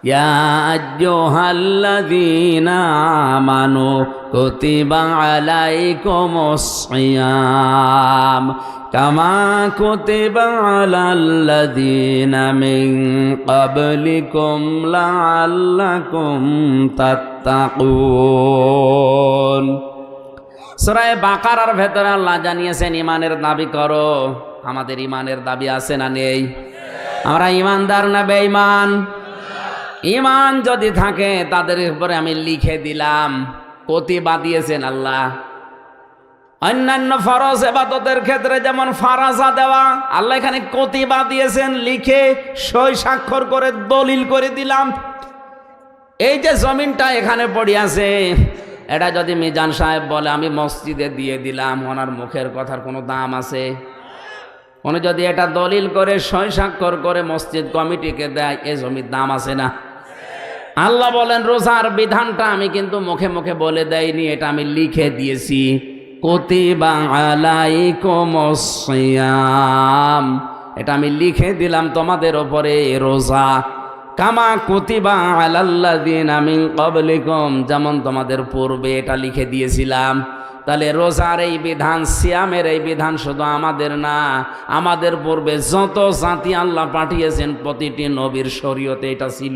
يا أيها الذين آمنوا كتب عليكم الصيام كما كتب على الذين من قبلكم لعلكم تتقون সরায় বাকারার ভেতরে আল্লাহ জানিয়েছেন ইমানের দাবি করো আমাদের ইমানের দাবি আছে না নেই আমরা ইমানদার না বেঈমান ইমান যদি থাকে, তাদের উপরে আমি লিখে দিলাম। কতিবা দিয়েছেন আল্লাহ। অন্যান্য ফরজ এবাদতের ক্ষেত্রে যেমন ফারাজা দেওয়া, আল্লাহ এখানে কতিবা দিয়েছেন, লিখে সই স্বাক্ষর করে দলিল করে দিলাম। এই যে জমিনটা এখানে পড়ে আছে, এটা যদি মিজান সাহেব বলে, আমি মসজিদে দিয়ে দিলাম, ওনার মুখের কথার কোনো দাম আছে? উনি যদি এটা দলিল করে, সই স্বাক্ষর করে মসজিদ কমিটিকে দেয়, এ জমির দাম আছে না? আল্লাহ বলেন, রোজার বিধানটা আমি কিন্তু মুখে মুখে বলে দেয়নি, এটা আমি লিখে দিয়েছি। কতিবা আলাইকুমুস সিয়াম এটা আমি লিখে দিলাম তোমাদের ওপরে রোজা। কামা কুতিবা আলাল্লাযিনা মিন ক্বাবলিকুম। যেমন তোমাদের পূর্বে এটা লিখে দিয়েছিলাম। তাহলে রোজার এই বিধান, সিয়ামের এই বিধান শুধু আমাদের না, আমাদের পূর্বে যত জাতি আল্লাহ পাঠিয়েছেন, প্রতিটি নবীর শরীয়তে এটা ছিল।